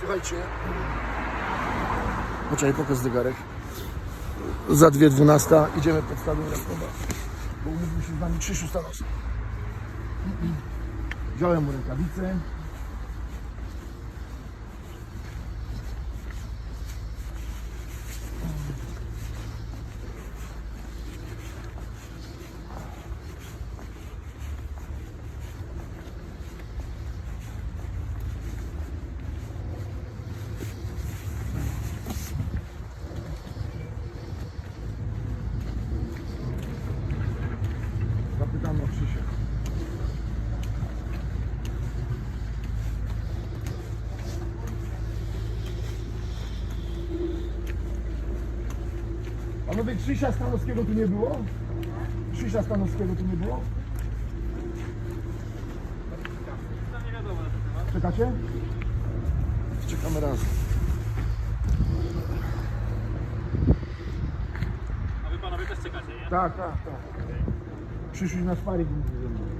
Słuchajcie. Poczekaj, pokaż zegarek. Za dwie dwunasta idziemy pod stadion Rakowa. Bo umówiliśmy się z nami Krzysiu Stanowski. Wziąłem mu rękawice. Zapytamy o Krzysia. Panowie, Krzysia Stanowskiego tu nie było? Krzysia Stanowskiego tu nie było? Czekacie? Czekamy razem. A wy panowie też czekacie, nie? Tak, tak, tak. Przyszli na sparing ze mną.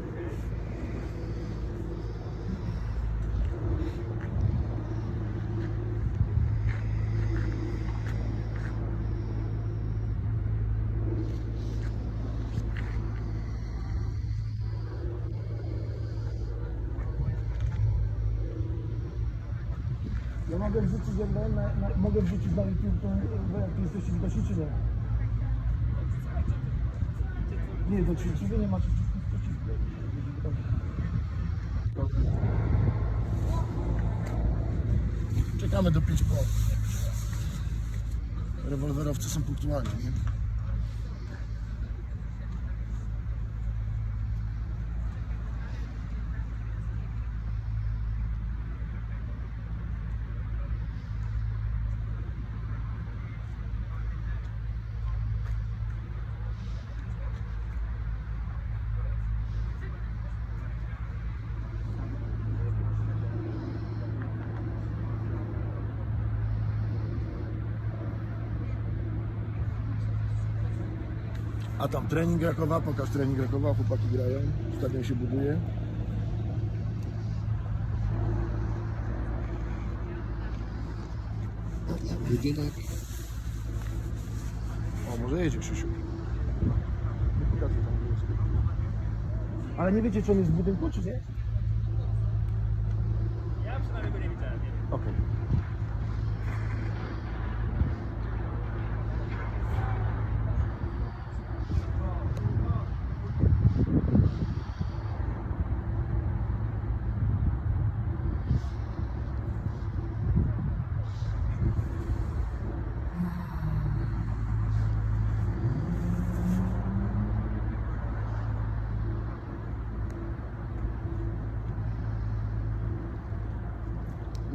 Ja mogę wrzucić, na, na, mogę wrzucić na YouTube, to wy jak jesteście widoczni, czy nie? Nie, do czy, czy wy nie macie? Czekamy do 5 po. Rewolwerowcy są punktualni, nie? A tam trening Rakowa, pokaż trening Rakowa, chłopaki grają, stadion się buduje. Budynek. O, może jedzie Krzysiu. Ale nie wiecie, czy on jest w budynku, czy nie? Ja przynajmniej go nie widziałem, nie wiem.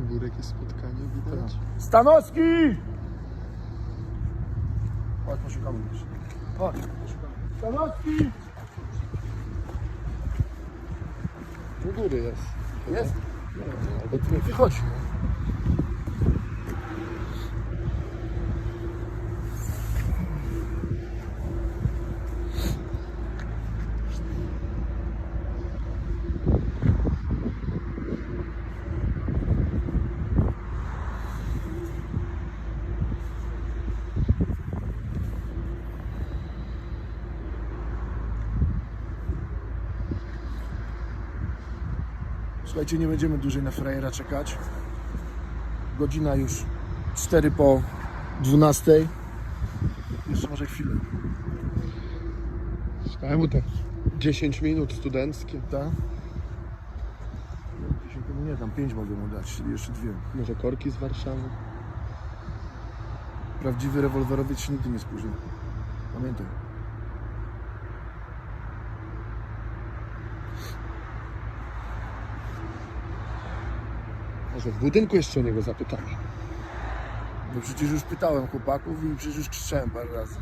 Okej. Górek jest spotkanie widać. Stanowski! Chodź, poszukamy już. Chodź, poszukamy. Stanowski! U góry jest. Jest? Albo tu. Ty chodź. Słuchajcie, nie będziemy dłużej na frajera czekać. Godzina już 4 po 12. Jeszcze może chwilę. Dałem mu te 10 minut studenckie. Tak? Nie, tam 5 mogę mu dać, czyli jeszcze dwie. Może korki z Warszawy. Prawdziwy rewolwerowiec się nigdy nie spóźni. Pamiętaj. Może w budynku jeszcze o niego zapytamy. No przecież już pytałem chłopaków i przecież już krzyczałem parę razy.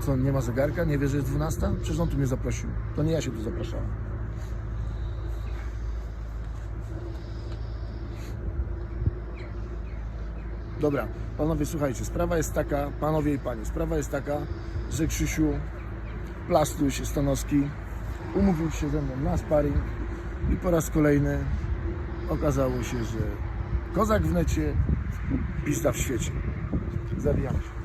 Co, nie ma zegarka? Nie wie, że jest 12? Przecież on tu mnie zaprosił. To nie ja się tu zapraszałem. Dobra, panowie, słuchajcie, sprawa jest taka, panowie i panie, sprawa jest taka, że Krzysiu Plastuś Stanowski umówił się ze mną na sparring I po raz kolejny okazało się, że kozak w necie, pista w świecie. Zabijamy się.